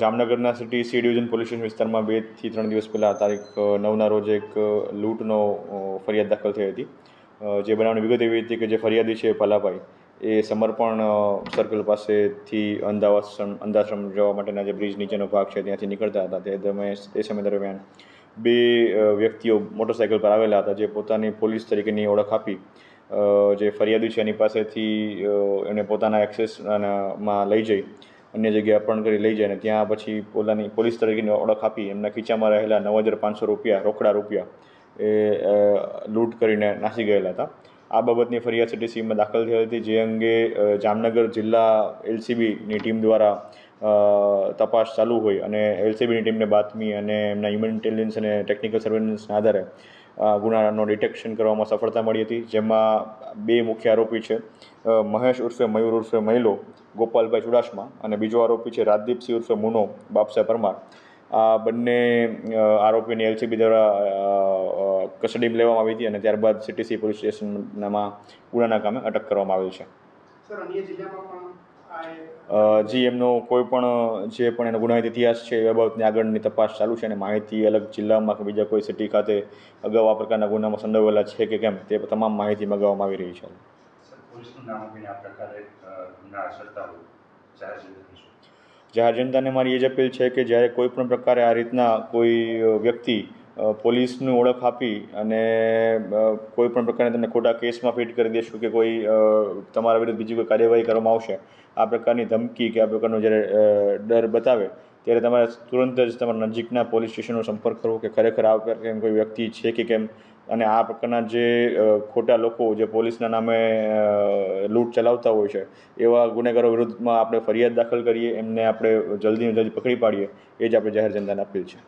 જામનગરના city C division police station વિસ્તારમાં બેથી ત્રણ દિવસ પહેલાં તારીખ નવના રોજ એક લૂંટનો ફરિયાદ દાખલ થઈ હતી. જે બનાવની વિગત એવી હતી કે જે ફરિયાદી છે ભલાભાઈ એ સમર્પણ સર્કલ પાસેથી અંધાવાશ્રમ અંધાશ્રમ જવા માટેના જે બ્રિજ નીચેનો ભાગ છે ત્યાંથી નીકળતા હતા. તે તમે તે સમય દરમિયાન બે વ્યક્તિઓ મોટરસાઇકલ પર આવેલા હતા જે પોતાની પોલીસ તરીકેની ઓળખ આપી. જે ફરિયાદી છે એની પાસેથી એને પોતાના એક્સેસમાં લઈ જઈ. અન્ય જગ્યાએ અપહરણ કરી લઈ જાય અને ત્યાં પછી પોતાની પોલીસ તરીકેની ઓળખ આપી. એમના ખીચામાં રહેલા નવ હજાર પાંચસો રૂપિયા, રોકડા રૂપિયા એ લૂંટ કરીને નાસી ગયેલા હતા. આ બાબતની ફરિયાદ સીટીસીમાં દાખલ થઈ હતી, જે અંગે જામનગર જિલ્લા એલસીબીની ટીમ દ્વારા તપાસ ચાલુ હોય અને એલસીબીની ટીમને બાતમી અને એમના હ્યુમન ઇન્ટેલિજન્સ અને ટેકનિકલ સર્વેલન્સના આધારે ગુનાનો ડિટેક્શન કરવામાં સફળતા મળી હતી, જેમાં બે મુખ્ય આરોપી છે મહેશ ઉર્ફે મયુર ઉર્ફે મહિલો, ગોપાલભાઈ ચુડાસમા અને બીજો આરોપી છે, રાજદીપસિંહ ઉર્ફે મુનો, બાપસા પરમાર. આ બંને આરોપીને એલસીબી દ્વારા કસ્ટડીમાં લેવામાં આવી હતી અને ત્યારબાદ સિટીસી પોલીસ સ્ટેશનમાં ગુનાના કામે અટક કરવામાં આવેલ છે. સર, અન્ય જિલ્લામાં પણ જી એમનો કોઈ પણ જે પણ એનો ગુનાહિત ઇતિહાસ છે એ બાબતની આગળની તપાસ ચાલુ છે અને માહિતી અલગ જિલ્લામાં કે બીજા કોઈ સિટી ખાતે અગાઉ આ પ્રકારના ગુનામાં સંડોવેલા છે કે કેમ તે તમામ માહિતી મગાવવામાં આવી રહી છે. જાહેર જનતાને મારી એ જ અપીલ છે કે જ્યારે કોઈ પણ પ્રકારે આ રીતના કોઈ વ્યક્તિ પોલીસની ઓળખ આપી અને કોઈ પણ પ્રકારના તમને ખોટા કેસમાં ફિટ કરી દેશું કે કોઈ તમારા વિરુદ્ધ બીજી કોઈ કાર્યવાહી કરવામાં આવશે, આ પ્રકારની ધમકી કે આ પ્રકારનો જ્યારે ડર બતાવે, ત્યારે તમારે તુરંત જ તમારા નજીકના પોલીસ સ્ટેશનનો સંપર્ક કરવો કે ખરેખર આ પ્રકારની કોઈ વ્યક્તિ છે કે કેમ? અને આ પ્રકારના જે ખોટા લોકો જે પોલીસના નામે લૂંટ ચલાવતા હોય છે, એવા ગુનેગારો વિરુદ્ધમાં આપણે ફરિયાદ દાખલ કરીએ, એમને આપણે જલ્દીને જલ્દી પકડી પાડીએ, એ જ આપણે જાહેર જનતાને અપીલ છે.